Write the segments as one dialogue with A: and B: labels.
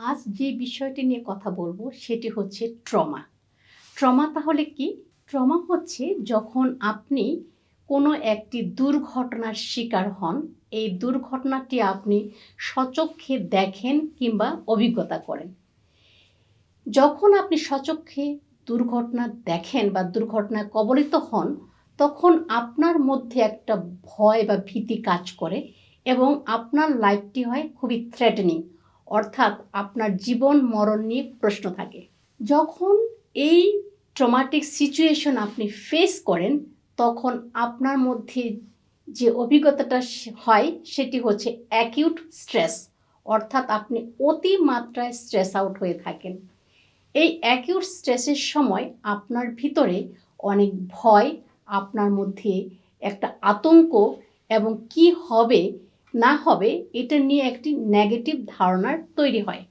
A: আজ যে বিষয়টি নিয়ে কথা বলব সেটি হচ্ছে ট্রমা। ট্রমা তাহলে কি? ট্রমা হচ্ছে যখন আপনি কোনো একটি দুর্ঘটনার শিকার হন, এই দুর্ঘটনাটি আপনি সচক্ষে দেখেন কিংবা অভিজ্ঞতা করেন। যখন আপনি সচক্ষে দুর্ঘটনা দেখেন বা দুর্ঘটনায় কবলিত হন, তখন আপনার মধ্যে একটা ভয় বা ভীতি কাজ করে এবং আপনার লাইফটি হয় খুবই থ্রেটেনিং অর্থাৎ আপনার জীবন মরণ নিয়ে প্রশ্ন থাকে। যখন এই ট্রমাটিক সিচুয়েশন আপনি ফেস করেন, তখন আপনার মধ্যে যে অভিজ্ঞতাটা হয়, সেটি হচ্ছে অ্যাকিউট স্ট্রেস অর্থাৎ আপনি অতি মাত্রায় স্ট্রেস আউট হয়ে থাকেন। এই অ্যাকিউট স্ট্রেসের সময় আপনার ভিতরে অনেক ভয়, আপনার মধ্যে একটা আতঙ্ক এবং কি হবে না হবে, এটা নিয়ে একটি নেগেটিভ ধারণার তৈরি হয়।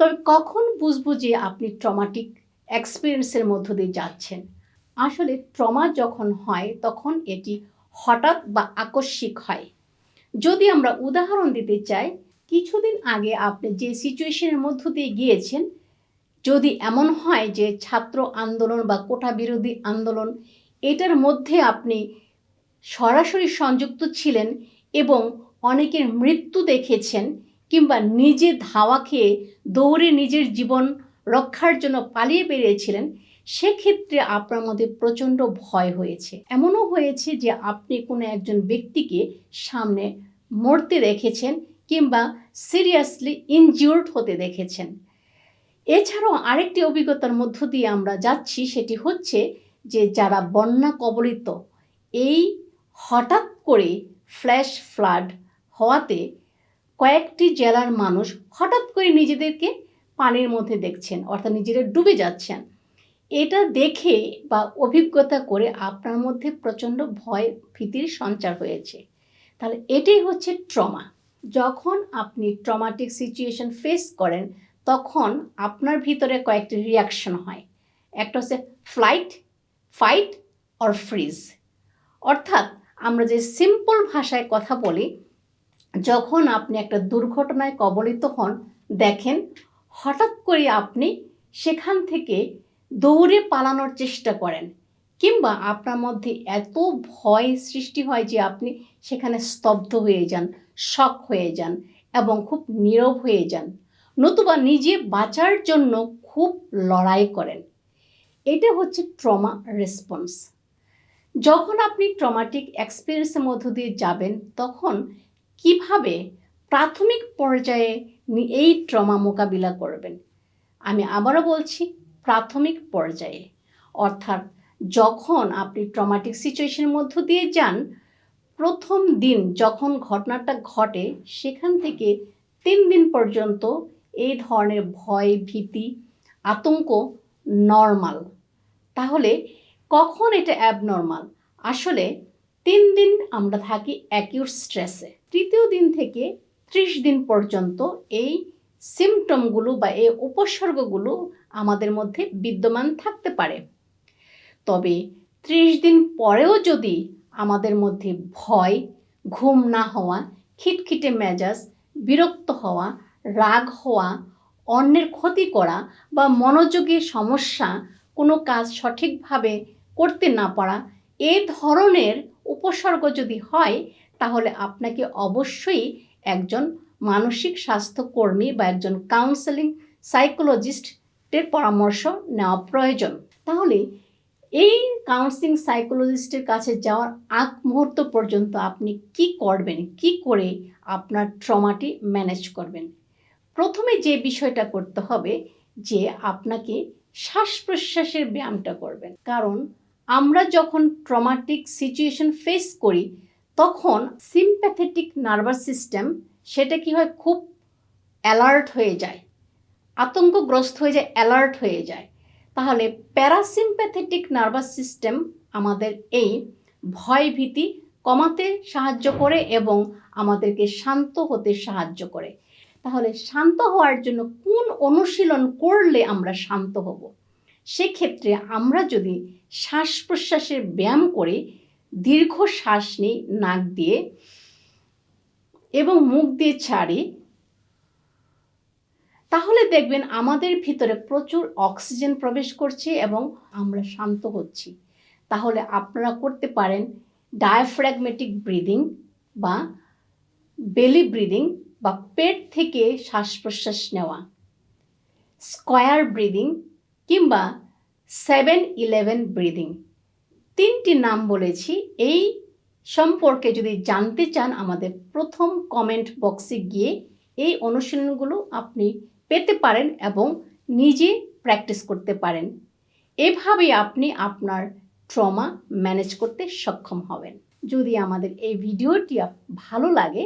A: তবে কখন বুঝব যে আপনি ট্রমাটিক এক্সপিরিয়েন্সের মধ্য দিয়ে যাচ্ছেন? আসলে ট্রমা যখন হয়, তখন এটি হঠাৎ বা আকস্মিক হয়। যদি আমরা উদাহরণ দিতে চাই, কিছুদিন আগে আপনি যে সিচুয়েশনের মধ্য দিয়ে গিয়েছেন, যদি এমন হয় যে ছাত্র আন্দোলন বা কোটা বিরোধী আন্দোলন, এটার মধ্যে আপনি সরাসরি সংযুক্ত ছিলেন এবং অনেকের মৃত্যু দেখেছেন কিংবা নিজে ধাওয়া খেয়ে দৌড়ে নিজের জীবন রক্ষার জন্য পালিয়ে বেরিয়েছিলেন, সেক্ষেত্রে আপনার মধ্যে প্রচণ্ড ভয় হয়েছে। এমনও হয়েছে যে আপনি কোনো একজন ব্যক্তিকে সামনে মরতে দেখেছেন কিংবা সিরিয়াসলি ইনজিওর্ড হতে দেখেছেন। এছাড়াও আরেকটি অভিজ্ঞতার মধ্য দিয়ে আমরা যাচ্ছি, সেটি হচ্ছে যে যারা বন্যা কবলিত, এই হঠাৎ করে ফ্ল্যাশ ফ্লাড হওয়াতে কয়েকটি জেলার মানুষ হঠাৎ করে নিজেদেরকে পানির মধ্যে দেখছেন, অর্থাৎ নিজেরা ডুবে যাচ্ছেন। এটা দেখে বা অভিজ্ঞতা করে আপনার মধ্যে প্রচণ্ড ভয় ভীতির সঞ্চার হয়েছে। তাহলে এটাই হচ্ছে ট্রমা। যখন আপনি ট্রমাটিক সিচুয়েশন ফেস করেন, তখন আপনার ভিতরে কয়েকটি রিয়াকশন হয়। একটা হচ্ছে ফ্লাইট, ফাইট, অর ফ্রিজ। অর্থাৎ আমরা যে সিম্পল ভাষায় কথা বলি, যখন আপনি একটা দুর্ঘটনায় কবলিত হন, দেখেন হঠাৎ করে আপনি সেখান থেকে দৌড়ে পালানোর চেষ্টা করেন। কিংবা আপনার মধ্যে এত ভয় সৃষ্টি হয় যে আপনি সেখানে স্তব্ধ হয়ে যান, শক হয়ে যান এবং খুব নীরব হয়ে যান। নতুবা নিজে বাঁচার জন্য খুব লড়াই করেন। এটা হচ্ছে ট্রমা রেসপন্স যখন আপনি ট্রমাটিক এক্সপিরিয়েন্সের মধ্য দিয়ে যাবেন, তখন কীভাবে প্রাথমিক পর্যায়ে এই ট্রমা মোকাবিলা করবেন? আমি আবারও বলছি, প্রাথমিক পর্যায়ে। অর্থাৎ যখন আপনি ট্রমাটিক সিচুয়েশনের মধ্য দিয়ে যান, প্রথম দিন যখন ঘটনাটা ঘটে, সেখান থেকে তিন দিন পর্যন্ত এই ধরনের ভয়, ভীতি, আতঙ্ক নর্মাল তাহলে কখন এটা অ্যাবনর্মাল আসলে তিন দিন আমরা থাকি অ্যাকিউট স্ট্রেসে তৃতীয় দিন থেকে ত্রিশ দিন পর্যন্ত এই সিমটমগুলো বা এই উপসর্গগুলো আমাদের মধ্যে বিদ্যমান থাকতে পারে। তবে ত্রিশ দিন পরেও যদি আমাদের মধ্যে ভয়, ঘুম না হওয়া, খিটখিটে মেজাজ, বিরক্ত হওয়া, রাগ হওয়া, অন্যের ক্ষতি করা বা মনোযোগের সমস্যা কোনো কাজ সঠিকভাবে করতে না পারা এ ধরনের উপসর্গ যদি হয়, তাহলে আপনাকে অবশ্যই একজন মানসিক স্বাস্থ্যকর্মী বা একজন কাউন্সেলিং সাইকোলজিস্টের পরামর্শ নেওয়া প্রয়োজন। তাহলে এই কাউন্সিলিং সাইকোলজিস্টের কাছে যাওয়ার আগ মুহূর্ত পর্যন্ত আপনি কি করবেন, কি করে আপনার ট্রমাটি ম্যানেজ করবেন? প্রথমে যে বিষয়টা করতে হবে যে, আপনাকে শ্বাস প্রশ্বাসের ব্যায়ামটা করবেন। কারণ আমরা যখন ট্রমাটিক সিচুয়েশন ফেস করি, তখন সিম্প্যাথেটিক নার্ভাস সিস্টেম সেটা কি হয়? খুব অ্যালার্ট হয়ে যায়। আতঙ্কগ্রস্ত হয়ে যায় অ্যালার্ট হয়ে যায়। তাহলে প্যারাসিম্প্যাথেটিক নার্ভাস সিস্টেম আমাদের এই ভয় ভীতি কমাতে সাহায্য করে এবং আমাদেরকে শান্ত হতে সাহায্য করে। তাহলে শান্ত হওয়ার জন্য কোন অনুশীলন করলে আমরা শান্ত হব? সেক্ষেত্রে আমরা যদি শ্বাস প্রশ্বাসের ব্যায়াম করে দীর্ঘ শ্বাস নিই নাক দিয়ে এবং মুখ দিয়ে ছাড়ি, তাহলে দেখবেন আমাদের ভিতরে প্রচুর অক্সিজেন প্রবেশ করছে এবং আমরা শান্ত হচ্ছি। তাহলে আপনারা করতে পারেন ডায়াফ্র্যাগমেটিক ব্রিদিং বা বেলি ব্রিদিং বা পেট থেকে শ্বাস প্রশ্বাস নেওয়া। স্কয়ার ব্রিদিং কিংবা সেভেন ইলেভেন ব্রিদিং তিনটি নাম বলেছি, এই সম্পর্কে যদি জানতে চান আমাদের প্রথম কমেন্ট বক্সে গিয়ে এই অনুশীলনগুলো আপনি পেতে পারেন এবং নিজে প্র্যাকটিস করতে পারেন। এভাবেই আপনি আপনার ট্রমা ম্যানেজ করতে সক্ষম হবেন। যদি আমাদের এই ভিডিওটি ভালো লাগে,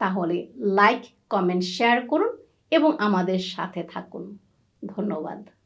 A: তাহলে লাইক কমেন্ট শেয়ার করুন এবং আমাদের সাথে থাকুন। ধন্যবাদ।